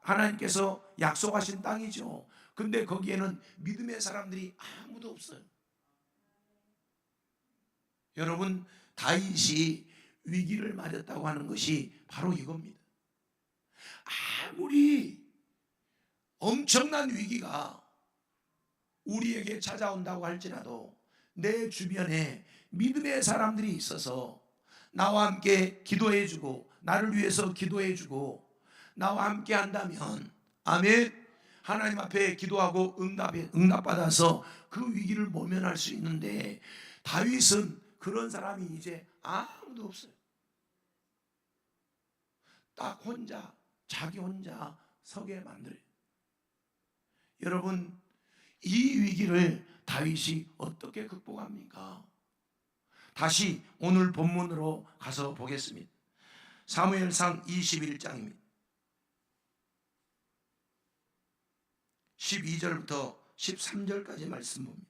하나님께서 약속하신 땅이죠. 근데 거기에는 믿음의 사람들이 아무도 없어요. 여러분 다윗이 위기를 맞았다고 하는 것이 바로 이겁니다. 아무리 엄청난 위기가 우리에게 찾아온다고 할지라도 내 주변에 믿음의 사람들이 있어서 나와 함께 기도해주고 나를 위해서 기도해주고 나와 함께 한다면 아멘 하나님 앞에 기도하고 응답에 응답받아서 그 위기를 모면할 수 있는데 다윗은 그런 사람이 이제 아무도 없어요. 딱 혼자 자기 혼자 서게 만들어요. 여러분 이 위기를 다윗이 어떻게 극복합니까? 다시 오늘 본문으로 가서 보겠습니다. 사무엘상 21장입니다. 12절부터 13절까지 말씀 봅니다.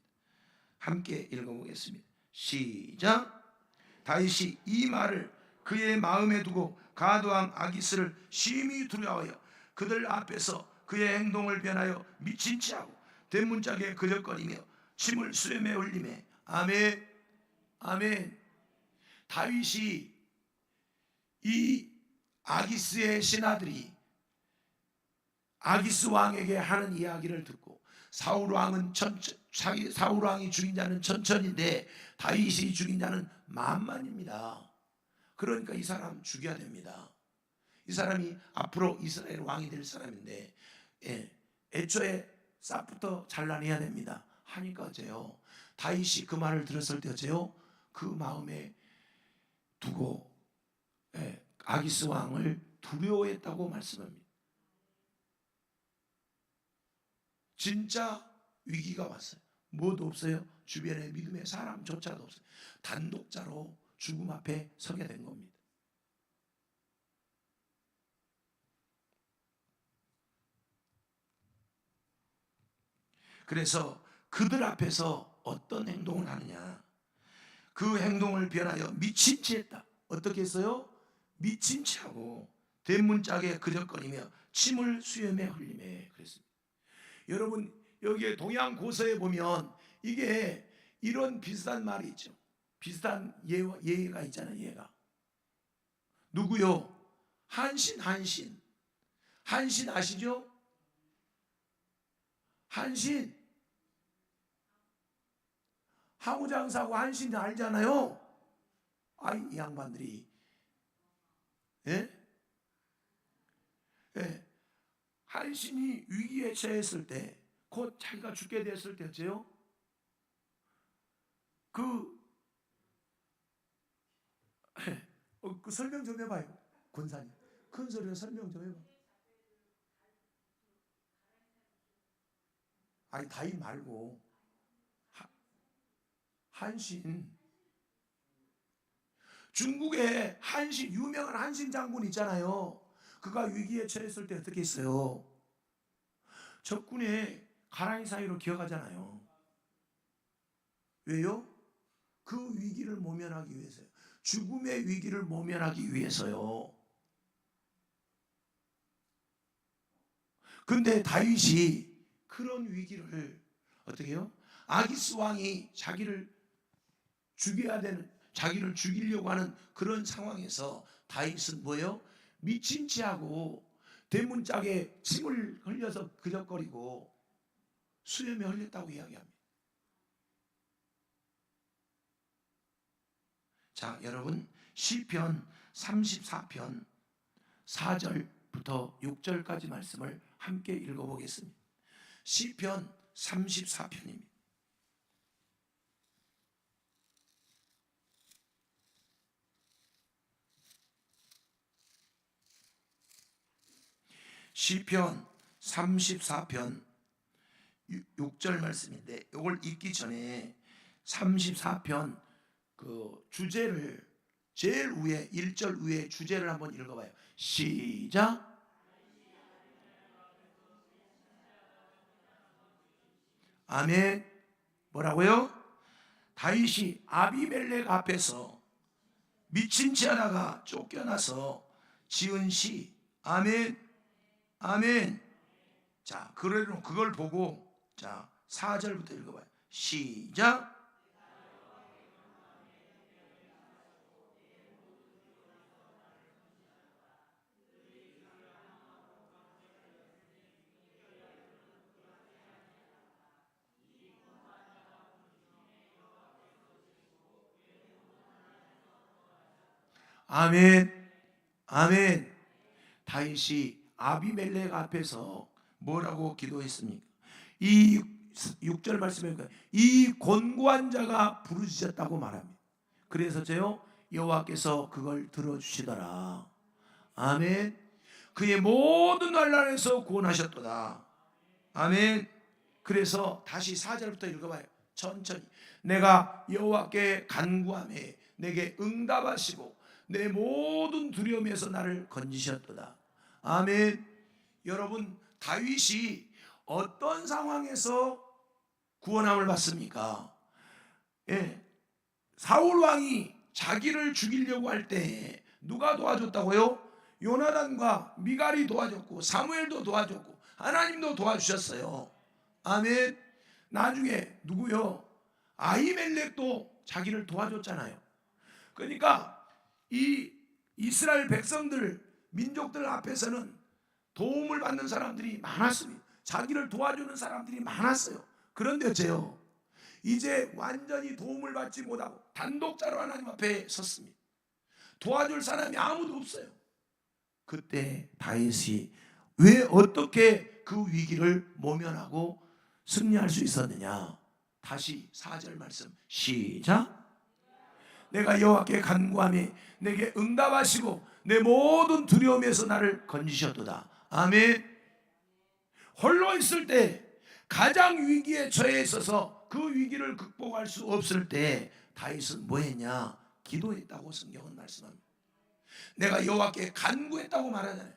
함께 읽어보겠습니다. 시작. 다윗이 이 말을 그의 마음에 두고 가드왕 아기스를 심히 두려워하여 그들 앞에서 그의 행동을 변하여 미친 체하고 대문짝에 그적거리며 침을 수염에 흘리매 아멘 아멘 다윗이 이 아기스의 신하들이 아기스 왕에게 하는 이야기를 듣고 사울 왕은 천천 사울 왕이 죽인 자는 천천인데 다윗이 죽인 자는 만만입니다. 그러니까 이 사람 죽여야 됩니다. 이 사람이 앞으로 이스라엘 왕이 될 사람인데 예, 애초에 싹부터 잘라내야 됩니다. 하니까 어째요? 다윗이 그 말을 들었을 때 어째요? 그 마음에 두고 예, 아기스 왕을 두려워했다고 말씀합니다. 진짜 위기가 왔어요. 뭐도 없어요. 주변에 믿음의 사람조차도 없어요. 단독자로 죽음 앞에 서게 된 겁니다. 그래서 그들 앞에서 어떤 행동을 하느냐? 그 행동을 변하여 미친 채 했다. 어떻게 했어요? 미친 채하고 대문짝에 그적거리며 침을 수염에 흘리매 그랬습니다. 여러분 여기에 동양 고서에 보면 이게 이런 비슷한 말이 있죠. 비슷한 예, 예가 있잖아요. 예가 누구요? 한신 한신 한신 아시죠? 한신 항우장사고 한신 알잖아요. 아이 이 양반들이 예? 예. 한신이 위기에 처했을 때, 곧 자기가 죽게 됐을 때였죠. 그, 예. 어, 그 설명 좀 해봐요, 권사님. 큰 소리로 설명 좀 해봐. 아니 다이 말고 하, 한신. 중국에 한신 유명한 한신 장군 있잖아요. 그가 위기에 처했을 때 어떻게 했어요? 적군의 가랑이 사이로 기어가잖아요. 왜요? 그 위기를 모면하기 위해서요. 죽음의 위기를 모면하기 위해서요. 근데 다윗이 그런 위기를 어떻게 해요? 아기스 왕이 자기를 죽여야 되는 자기를 죽이려고 하는 그런 상황에서 다윗은 뭐예요? 미친 체하고 대문짝에 침을 흘려서 그적거리고 수염에 흘렸다고 이야기합니다. 자, 여러분 시편 34편 4절부터 6절까지 말씀을 함께 읽어보겠습니다. 시편 34편입니다. 시편 34편 6절 말씀인데 이걸 읽기 전에 34편 그 주제를 제일 위에 1절 위에 주제를 한번 읽어 봐요. 시작. 아멘. 뭐라고요? 다윗이 아비멜렉 앞에서 미친 지 하나가 쫓겨나서 지은 시. 아멘. 아멘. 자, 그래로 그걸 보고 자, 4절부터 읽어 봐요. 시작. 아멘. 아멘. 다윗이 아비멜렉 앞에서 뭐라고 기도했습니까? 이 6절 말씀에 이 곤고한 자가 부르짖었다고 말합니다. 그래서 저요 여호와께서 그걸 들어주시더라. 아멘. 그의 모든 난란에서 구원하셨도다. 아멘. 그래서 다시 4절부터 읽어봐요. 천천히. 내가 여호와께 간구함에 내게 응답하시고 내 모든 두려움에서 나를 건지셨도다. 아멘. 여러분 다윗이 어떤 상황에서 구원함을 받습니까? 예. 사울 왕이 자기를 죽이려고 할 때 누가 도와줬다고요? 요나단과 미갈이 도와줬고 사무엘도 도와줬고 하나님도 도와주셨어요. 아멘. 나중에 누구요? 아히멜렉도 자기를 도와줬잖아요. 그러니까 이 이스라엘 백성들 민족들 앞에서는 도움을 받는 사람들이 많았습니다. 자기를 도와주는 사람들이 많았어요. 그런데 어째요? 이제 완전히 도움을 받지 못하고 단독자로 하나님 앞에 섰습니다. 도와줄 사람이 아무도 없어요. 그때 다윗이 왜 어떻게 그 위기를 모면하고 승리할 수 있었느냐? 다시 4절 말씀 시작. 내가 여호와께 간구함이 내게 응답하시고 내 모든 두려움에서 나를 건지셨도다. 아멘. 홀로 있을 때 가장 위기에 처해 있어서 그 위기를 극복할 수 없을 때 다윗은 뭐 했냐? 기도했다고 성경은 말씀합니다. 내가 여호와께 간구했다고 말하잖아요.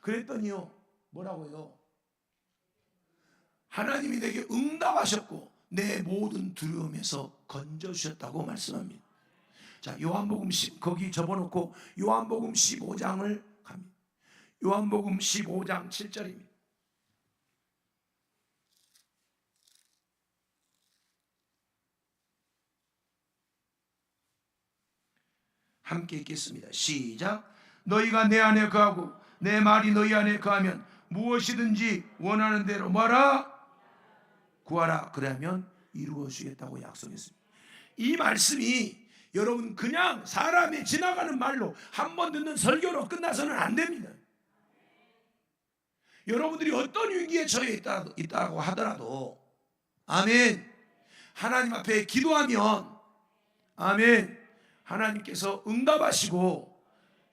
그랬더니요 뭐라고요? 하나님이 내게 응답하셨고 내 모든 두려움에서 건져 주셨다고 말씀합니다. 자 요한복음 10 거기 접어 놓고 요한복음 15장을 갑니다. 요한복음 15장 7절입니다. 함께 읽겠습니다. 시작. 너희가 내 안에 거하고 내 말이 너희 안에 거하면 무엇이든지 원하는 대로 뭐라 구하라. 그러면 이루어 주겠다고 약속했습니다. 이 말씀이 여러분 그냥 사람이 지나가는 말로 한 번 듣는 설교로 끝나서는 안 됩니다. 여러분들이 어떤 위기에 처해 있다, 있다고 하더라도 아멘 하나님 앞에 기도하면 아멘 하나님께서 응답하시고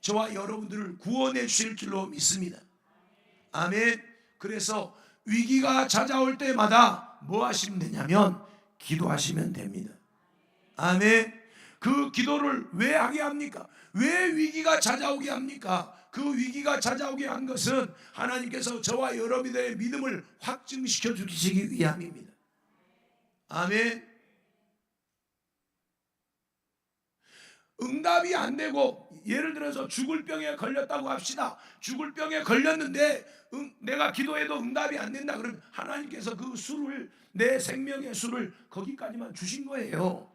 저와 여러분들을 구원해 주실 줄로 믿습니다. 아멘. 그래서 위기가 찾아올 때마다 뭐 하시면 되냐면 기도하시면 됩니다. 아멘. 그 기도를 왜 하게 합니까? 왜 위기가 찾아오게 합니까? 그 위기가 찾아오게 한 것은 하나님께서 저와 여러분들의 믿음을 확증시켜 주시기 위함입니다. 아멘. 응답이 안 되고 예를 들어서 죽을 병에 걸렸다고 합시다. 죽을 병에 걸렸는데 응, 내가 기도해도 응답이 안 된다 그러면 하나님께서 그 수를 내 생명의 수를 거기까지만 주신 거예요.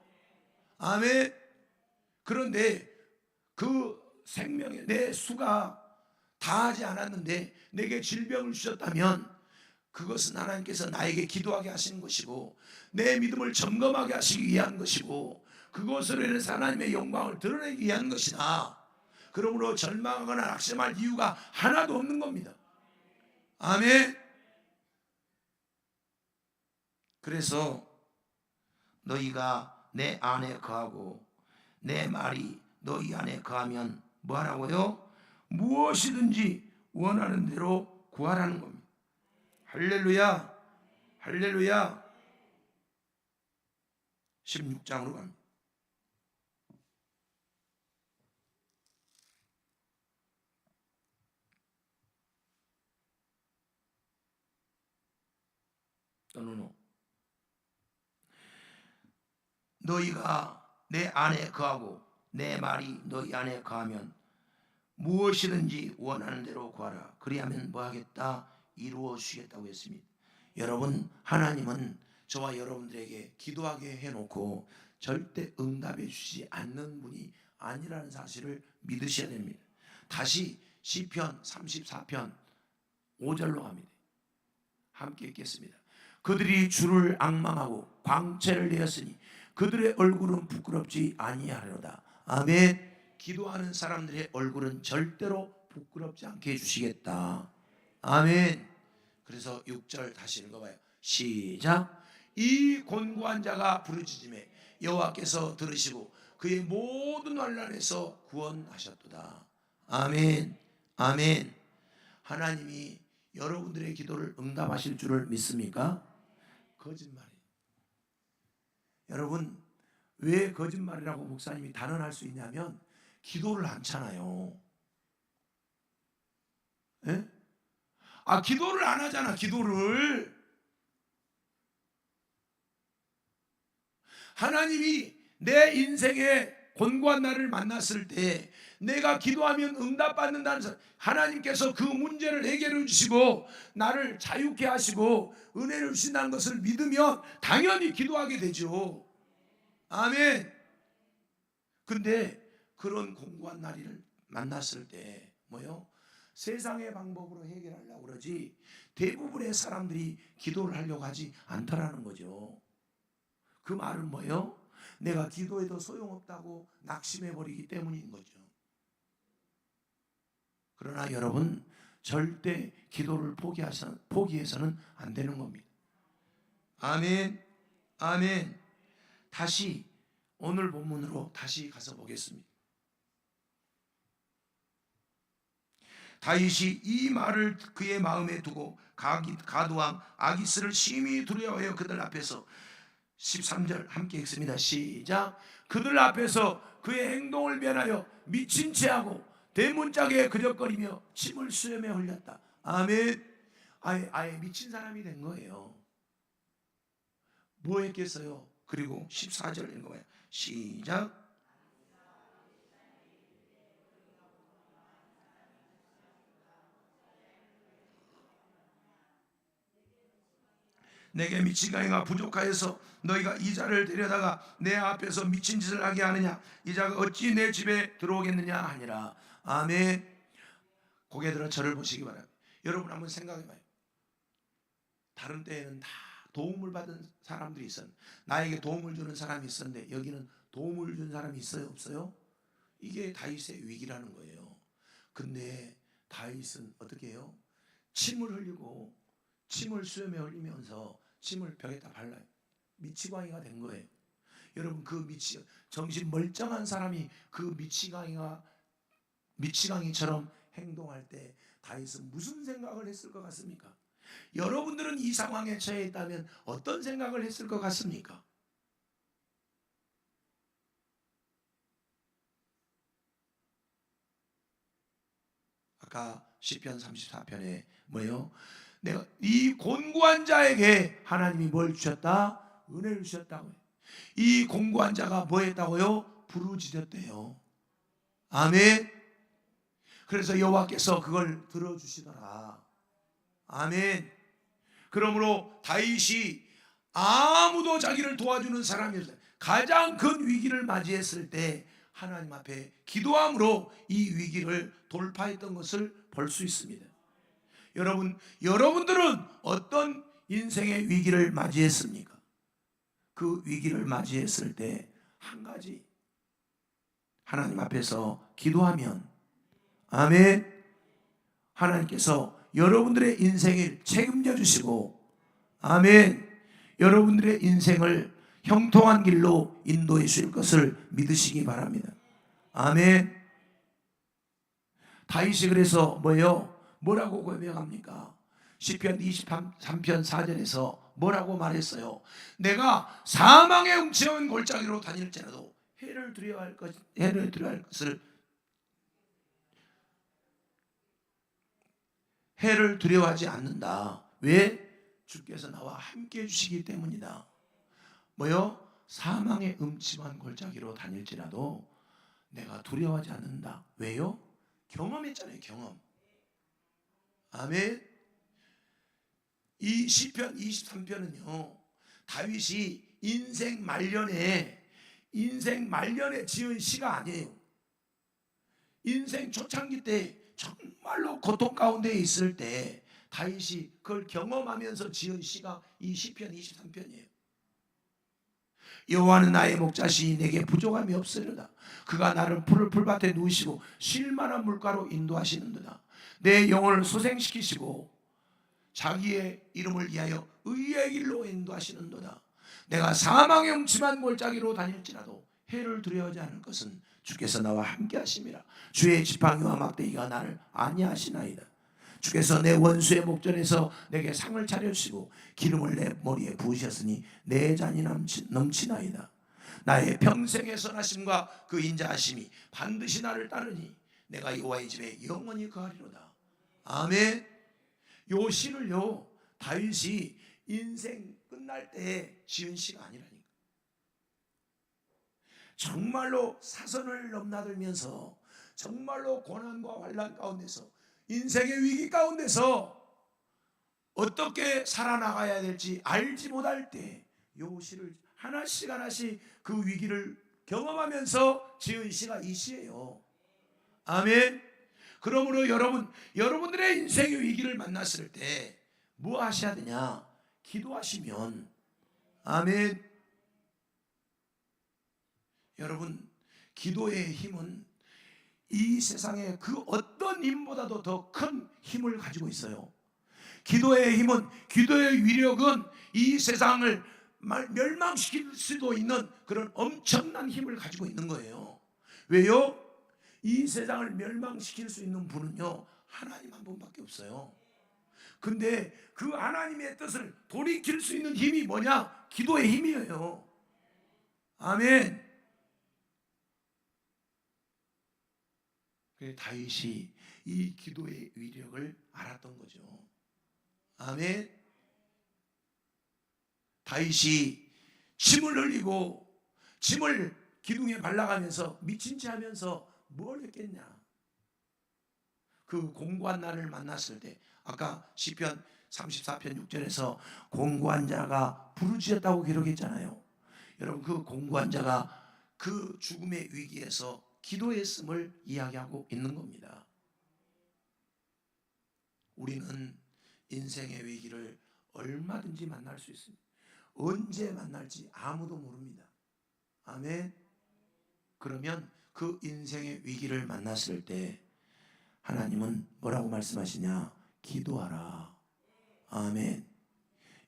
아멘. 그런데 그 생명의 내 수가 다하지 않았는데 내게 질병을 주셨다면 그것은 하나님께서 나에게 기도하게 하시는 것이고 내 믿음을 점검하게 하시기 위한 것이고 그것으로 인해서 하나님의 영광을 드러내기 위한 것이다. 그러므로 절망하거나 낙심할 이유가 하나도 없는 겁니다. 아멘. 그래서 너희가 내 안에 거하고 내 말이 너희 안에 거하면 뭐 하라고요? 무엇이든지 원하는 대로 구하라는 겁니다. 할렐루야. 할렐루야. 16장으로 갑니다. 또는 너희가 내 안에 거하고 내 말이 너희 안에 거하면 무엇이든지 원하는 대로 구하라. 그리하면 뭐 하겠다? 이루어 주시겠다고 했습니다. 여러분, 하나님은 저와 여러분들에게 기도하게 해놓고 절대 응답해 주시지 않는 분이 아니라는 사실을 믿으셔야 됩니다. 다시 시편 34편 5절로 갑니다. 함께 읽겠습니다. 그들이 주를 악망하고 광채를 내었으니 그들의 얼굴은 부끄럽지 아니하리로다. 아멘. 기도하는 사람들의 얼굴은 절대로 부끄럽지 않게 해주시겠다. 아멘. 그래서 6절 다시 읽어봐요. 시작. 이 곤고한 자가 부르짖음에 여호와께서 들으시고 그의 모든 환란에서 구원하셨도다. 아멘. 아멘. 하나님이 여러분들의 기도를 응답하실 줄을 믿습니까? 거짓말이에요. 여러분 왜 거짓말이라고 목사님이 단언할 수 있냐면 기도를 않잖아요. 예? 아 기도를 안 하잖아. 기도를 하나님이 내 인생에 곤고한 나를 만났을 때 내가 기도하면 응답받는다는 사람 하나님께서 그 문제를 해결해 주시고 나를 자유케 하시고 은혜를 주신다는 것을 믿으면 당연히 기도하게 되죠. 아멘. 근데 그런 공고한 날을 만났을 때 뭐요? 세상의 방법으로 해결하려고 그러지 대부분의 사람들이 기도를 하려고 하지 않더라는 거죠. 그 말은 뭐요? 내가 기도해도 소용없다고 낙심해 버리기 때문인 거죠. 그러나 여러분 절대 기도를 포기해서, 포기해서는 안 되는 겁니다. 아멘, 아멘. 다시 오늘 본문으로 다시 가서 보겠습니다. 다윗이 이 말을 그의 마음에 두고 가두왕 아기스를 심히 두려워하여 그들 앞에서 13절 함께 읽습니다. 시작. 그들 앞에서 그의 행동을 면하여 미친 채 하고 대문짝에 그적거리며 침을 수염에 흘렸다. 아멘. 아예, 아예 미친 사람이 된 거예요. 뭐 했겠어요? 그리고 14절 읽어봐요. 시작. 내게 미친 가이가 부족하여서 너희가 이 자를 데려다가 내 앞에서 미친 짓을 하게 하느냐 이 자가 어찌 내 집에 들어오겠느냐 하니라 아멘 고개 들어 저를 보시기 바랍니다 여러분 한번 생각해 봐요 다른 때에는 다 도움을 받은 사람들이 있었 나에게 도움을 주는 사람이 있었는데 여기는 도움을 준 사람이 있어요 없어요? 이게 다윗의 위기라는 거예요 근데 다윗은 어떻게 해요? 침을 흘리고 침을 수염에 흘리면서 침을 벽에다 발라요. 미치광이가 된 거예요. 여러분 그 미치 정신 멀쩡한 사람이 그 미치광이가 미치광이처럼 행동할 때 다윗은 무슨 생각을 했을 것 같습니까? 여러분들은 이 상황에 처해 있다면 어떤 생각을 했을 것 같습니까? 아까 시편 34편에 뭐예요? 내가 이 곤고한 자에게 하나님이 뭘 주셨다? 은혜를 주셨다고요. 이 공고한 자가 뭐 했다고요? 부르짖었대요. 아멘. 그래서 여호와께서 그걸 들어주시더라. 아멘. 그러므로 다윗이 아무도 자기를 도와주는 사람이 없어요. 가장 큰 위기를 맞이했을 때 하나님 앞에 기도함으로 이 위기를 돌파했던 것을 볼 수 있습니다. 여러분, 여러분들은 어떤 인생의 위기를 맞이했습니까? 그 위기를 맞이했을 때 한 가지 하나님 앞에서 기도하면 아멘 하나님께서 여러분들의 인생을 책임져 주시고 아멘 여러분들의 인생을 형통한 길로 인도해 주실 것을 믿으시기 바랍니다. 아멘 다윗이 그래서 뭐예요? 뭐라고 고백합니까? 시편 23편 4절에서 뭐라고 말했어요? 내가 사망의 웅채운 골짜기로 다닐지라도 해를 두려워할 것 해를 두려워할 것을 해를 두려워하지 않는다. 왜? 주께서 나와 함께 해주시기 때문이다. 뭐요? 사망의 음침한 골짜기로 다닐지라도 내가 두려워하지 않는다. 왜요? 경험했잖아요. 경험. 아멘. 이 시편 23편은요. 다윗이 인생 말년에 인생 말년에 지은 시가 아니에요. 인생 초창기 때 정말로 고통 가운데 있을 때 다윗이 그걸 경험하면서 지은 시가 이 시편 23편이에요. 여호와는 나의 목자시 내게 부족함이 없으리로다. 그가 나를 푸른 풀밭에 누이시고 쉴만한 물가로 인도하시는도다. 내 영혼을 소생시키시고 자기의 이름을 위하여 의의 길로 인도하시는도다. 내가 사망의 음침한 골짜기로 다닐지라도 해를 두려워하지 않을 것은 주께서 나와 함께 하심이라. 주의 지팡이와 막대기가 나를 안위하시나이다. 주께서 내 원수의 목전에서 내게 상을 차려주시고 기름을 내 머리에 부으셨으니 내 잔이 넘치, 넘치나이다. 나의 평생의 선하심과 그 인자하심이 반드시 나를 따르니 내가 여호와의 집에 영원히 거하리로다. 아멘. 요 시를요 다윗이 인생 끝날 때 지은 시가 아니라니까. 정말로 사선을 넘나들면서 정말로 고난과 환란 가운데서 인생의 위기 가운데서 어떻게 살아나가야 될지 알지 못할 때 요 시를 하나씩 하나씩 그 위기를 경험하면서 지은 시가 이 시예요. 아멘. 그러므로 여러분 여러분들의 인생의 위기를 만났을 때 뭐 하셔야 되냐? 기도하시면 아멘. 여러분 기도의 힘은 이 세상의 그 어떤 힘보다도 더 큰 힘을 가지고 있어요. 기도의 힘은 기도의 위력은 이 세상을 말- 멸망시킬 수도 있는 그런 엄청난 힘을 가지고 있는 거예요. 왜요? 이 세상을 멸망시킬 수 있는 분은요 하나님 한 분밖에 없어요. 근데 그 하나님의 뜻을 돌이킬 수 있는 힘이 뭐냐? 기도의 힘이에요. 아멘. 그래서 다윗이 이 기도의 위력을 알았던 거죠. 아멘. 다윗이 침을 흘리고 침을 기둥에 발라가면서 미친 체 하면서 뭘 했겠냐? 그 공고한 날을 만났을 때 아까 시편 34편 6절에서 공고한 자가 부르짖었다고 기록했잖아요. 여러분 그 공고한 자가 그 죽음의 위기에서 기도했음을 이야기하고 있는 겁니다. 우리는 인생의 위기를 얼마든지 만날 수 있습니다. 언제 만날지 아무도 모릅니다. 아멘. 그러면 그 인생의 위기를 만났을 때 하나님은 뭐라고 말씀하시냐? 기도하라. 아멘.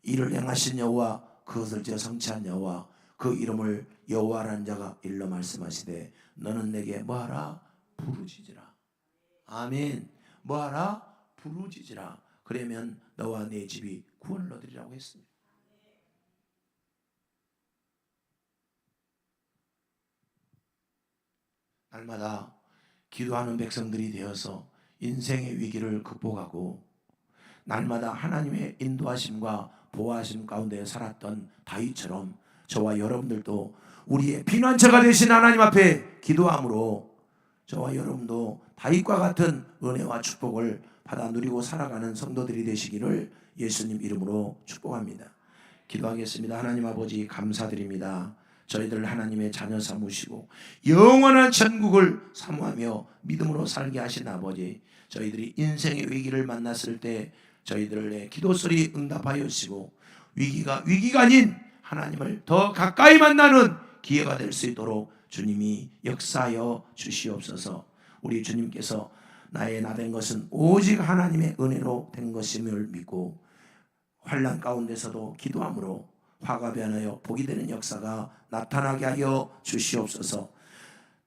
이를 행하신 여호와 그것을 저 성취한 여호와 그 이름을 여호와라는 자가 일러 말씀하시되 너는 내게 뭐하라 부르짖으라. 아멘. 뭐하라 부르짖으라. 그러면 너와 내 집이 구원을 얻으리라고 했습니다. 날마다 기도하는 백성들이 되어서 인생의 위기를 극복하고 날마다 하나님의 인도하심과 보호하심 가운데 살았던 다윗처럼 저와 여러분들도 우리의 피난처가 되신 하나님 앞에 기도함으로 저와 여러분도 다윗과 같은 은혜와 축복을 받아 누리고 살아가는 성도들이 되시기를 예수님 이름으로 축복합니다. 기도하겠습니다. 하나님 아버지 감사드립니다. 저희들 하나님의 자녀 삼으시고 영원한 천국을 사모하며 믿음으로 살게 하신 아버지 저희들이 인생의 위기를 만났을 때 저희들의 기도 소리 응답하여 주시고 위기가 위기가 아닌 하나님을 더 가까이 만나는 기회가 될 수 있도록 주님이 역사하여 주시옵소서. 우리 주님께서 나의 나 된 것은 오직 하나님의 은혜로 된 것임을 믿고 환란 가운데서도 기도함으로 화가 변하여 복이 되는 역사가 나타나게 하여 주시옵소서.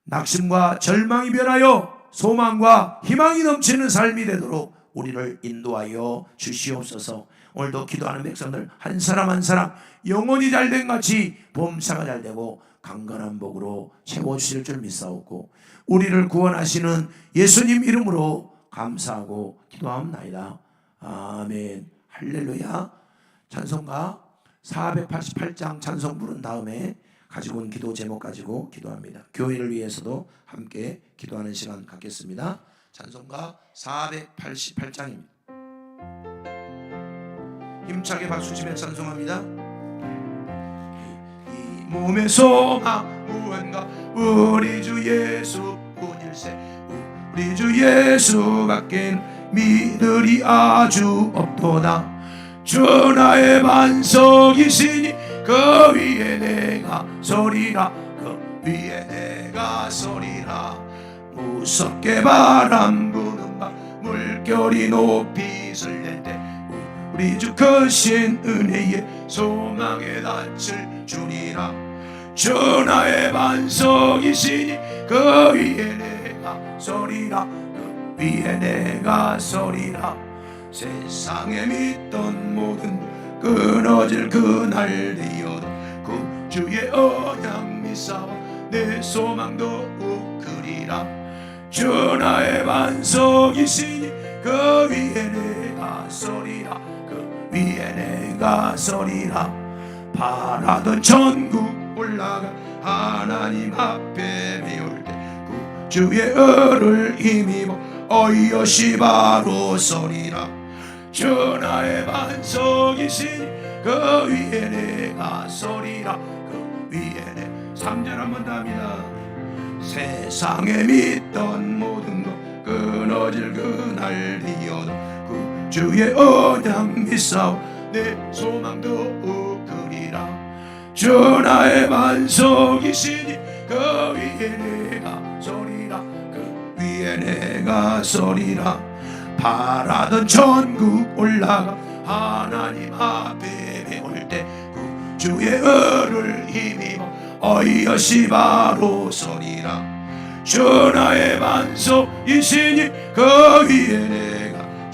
낙심과 절망이 변하여 소망과 희망이 넘치는 삶이 되도록 우리를 인도하여 주시옵소서. 오늘도 기도하는 백성들 한 사람 한 사람 영혼이 잘된 같이 범사가 잘되고 강건한 복으로 채워 주실 줄 믿사옵고 우리를 구원하시는 예수님 이름으로 감사하고 기도합나이다. 아멘. 할렐루야. 찬송가 488장 찬송 부른 다음에 가지고 온 기도 제목 가지고 기도합니다. 교회를 위해서도 함께 기도하는 시간 갖겠습니다. 찬송가 488장입니다. 힘차게 박수치며 찬송합니다. 이 소망 무언가 우리 주 예수 뿐일세 우리 주 예수밖엔 믿으리 아주 없도다 주 나의 반석이시니 그 위에 내가 서리라 그 위에 내가 서리라 무섭게 바람 부는 밤 물결이 높이 설렐때 우리 주 크신 은혜에 소망에 닿을 주니라. 주 나의 반석이시니 그 위에 내가 서리라. 그 위에 내가 서리라. 세상에 믿던 모든 끊어질 그날 되어도 그 주의 언약 미사와 내 소망도 우크리라. 주 나의 반석이시니 그 위에 내가 서리라. 그 위에 내가 서리라. 바라던 천국 올라가 하나님 앞에 메울 때그 주의 은을 힘입어 어이없이 바로 서리라. 주 나의 반석이시니 그 위에 내가 서리라. 그 위에 내 3절 한번 더 합니다. 세상에 믿던 모든 것 끊어질 그날 이어도 그 주의 언약 믿사오. 내 소망도 우크리라. 주 나의 반석이시니 그 위에 내가 서리라. 그 위에 내가 서리라. 바라던 천국 올라가 하나님 앞에 배울 때 그 주의 은을 힘입어 어이없이 바로 서리라. 주 나의 반석이시니 그 위에 내가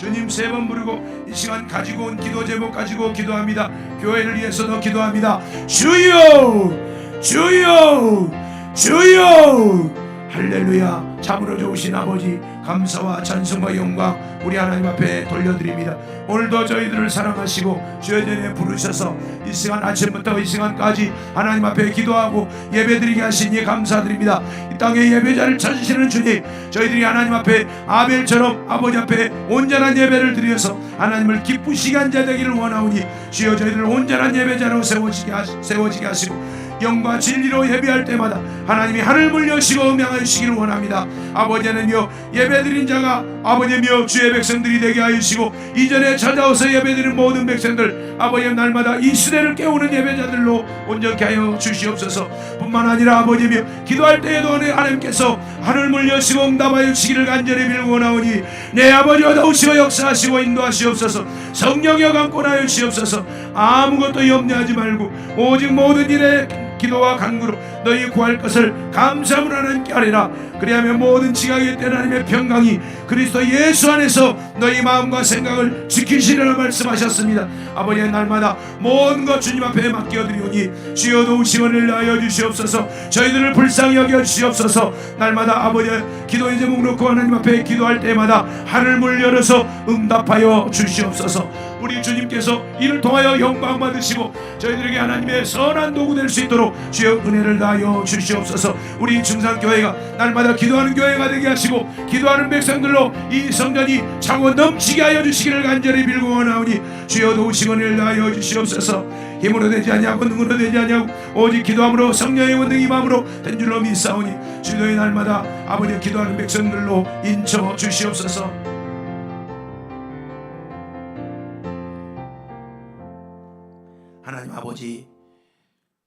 주님 세 번 부르고 이 시간 가지고 온 기도 제목 가지고 기도합니다. 교회를 위해서도 기도합니다. 주여 주여 주여. 할렐루야. 참으로 좋으신 아버지 감사와 찬송과 영광 우리 하나님 앞에 돌려드립니다. 오늘도 저희들을 사랑하시고 주의 전에 부르셔서 이 시간 아침부터 이 시간까지 하나님 앞에 기도하고 예배드리게 하시니 감사드립니다. 이 땅에 예배자를 찾으시는 주님 저희들이 하나님 앞에 아벨처럼 아버지 앞에 온전한 예배를 드려서 하나님을 기쁘시게 한 자 되기를 원하오니 주여 저희들을 온전한 예배자로 세워지게, 하시, 세워지게 하시고 영과 진리로 예배할 때마다 하나님이 하늘을 여시고 음양하시기를 원합니다. 아버지는요 예배드린 자가 아버지며 주의 백성들이 되게 하시고 이전에 찾아와서 예배드린 모든 백성들 아버지 날마다 이 시대를 깨우는 예배자들로 온전케 하여 주시옵소서. 뿐만 아니라 아버지며 기도할 때에도 하나님께서 하늘을 여시고 응답하여 주시기를 간절히 빌고 원하오니 내 아버지와 더우시고 역사하시고 인도하시옵소서. 성령여 강권하여 주시옵소서. 아무것도 염려하지 말고 오직 모든 일에 기도와 간구로 너희 구할 것을 감사함으로 하나님께 하리라 그리하면 모든 지각의 때 하나님의 평강이 그리스도 예수 안에서 너희 마음과 생각을 지키시리라 말씀하셨습니다. 아버지의 날마다 모든 것 주님 앞에 맡겨드리오니 주여 도우시원을 하여 주시옵소서. 저희들을 불쌍히 여겨 주시옵소서. 날마다 아버지의 기도의 제목 놓고 하나님 앞에 기도할 때마다 하늘 문 열어서 응답하여 주시옵소서 우리 주님께서 이를 통하여 영광 받으시고 저희들에게 하나님의 선한 도구 될 수 있도록 주여 은혜를 다하여 주시옵소서. 우리 중산교회가 날마다 기도하는 교회가 되게 하시고 기도하는 백성들로 이 성전이 차고 넘치게 하여 주시기를 간절히 빌고 원하오니 주여 도우시 은혜를 다하여 주시옵소서. 힘으로 되지 아니하고 능으로 되지 아니하고 오직 기도함으로 성령의 원능 임함으로 된 줄로 믿사오니 주도의 날마다 아버지 기도하는 백성들로 인쳐 주시옵소서 아버지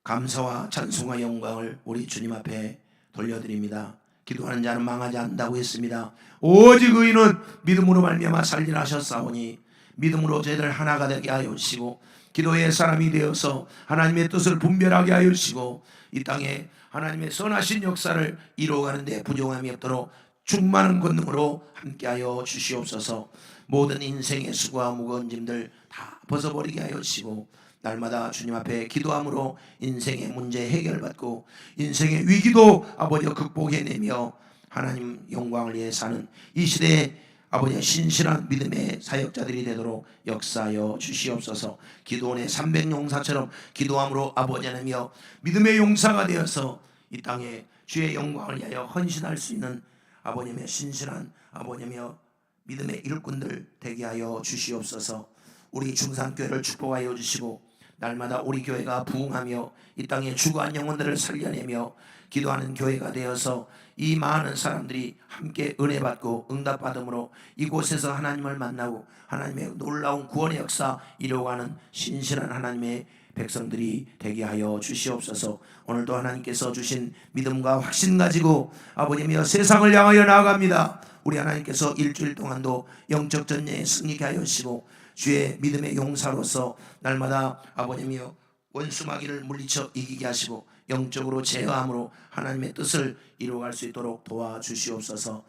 감사와 찬송과 영광을 우리 주님 앞에 돌려드립니다. 기도하는 자는 망하지 않는다고 했습니다. 오직 의인은 믿음으로 말미암아 살리라 하셨사오니 믿음으로 저희들 하나가 되게 하여 주시고 기도의 사람이 되어서 하나님의 뜻을 분별하게 하여 주시고 이 땅에 하나님의 선하신 역사를 이루어가는 데 부족함이 없도록 충만한 권능으로 함께하여 주시옵소서 모든 인생의 수고와 무거운 짐들 다 벗어버리게 하여 주시고 날마다 주님 앞에 기도함으로 인생의 문제 해결받고 인생의 위기도 아버지가 극복해내며 하나님 영광을 위해 사는 이 시대에 아버지의 신실한 믿음의 사역자들이 되도록 역사하여 주시옵소서 기도원의 300용사처럼 기도함으로 아버지 하나며 믿음의 용사가 되어서 이 땅에 주의 영광을 위하여 헌신할 수 있는 아버님의 신실한 아버님이여 믿음의 일꾼들 되게 하여 주시옵소서. 우리 중산교회를 축복하여 주시고 날마다 우리 교회가 부흥하며 이 땅의 주관 영혼들을 살려내며 기도하는 교회가 되어서 이 많은 사람들이 함께 은혜 받고 응답 받음으로 이곳에서 하나님을 만나고 하나님의 놀라운 구원의 역사 이루어가는 신실한 하나님의 백성들이 되게 하여 주시옵소서. 오늘도 하나님께서 주신 믿음과 확신 가지고 아버님이여 세상을 향하여 나아갑니다. 우리 하나님께서 일주일 동안도 영적 전쟁에 승리케 하여 주시고 주의 믿음의 용사로서 날마다 아버님이여 원수 마귀를 물리쳐 이기게 하시고 영적으로 제어함으로 하나님의 뜻을 이루어갈 수 있도록 도와주시옵소서.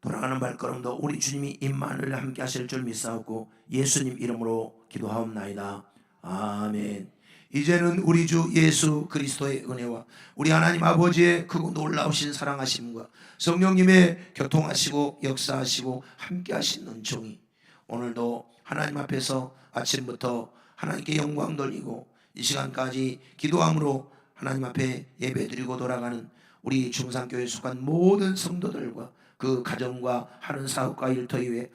돌아가는 발걸음도 우리 주님이 임만을 함께 하실 줄 믿사옵고 예수님 이름으로 기도하옵나이다. 아멘. 이제는 우리 주 예수 그리스도의 은혜와 우리 하나님 아버지의 크고 놀라우신 사랑하심과 성령님의 교통하시고 역사하시고 함께 하신 은총이 오늘도 하나님 앞에서 아침부터 하나님께 영광 돌리고 이 시간까지 기도함으로 하나님 앞에 예배드리고 돌아가는 우리 중산교회 속한 모든 성도들과 그 가정과 하는 사업과 일터 위에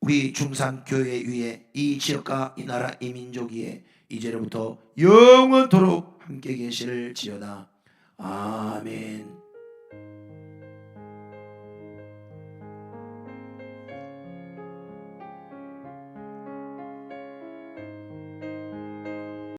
우리 중산교회 위에 이 지역과 이 나라 이 민족 위에 이제로부터 영원토록 함께 계실 지어다. 아멘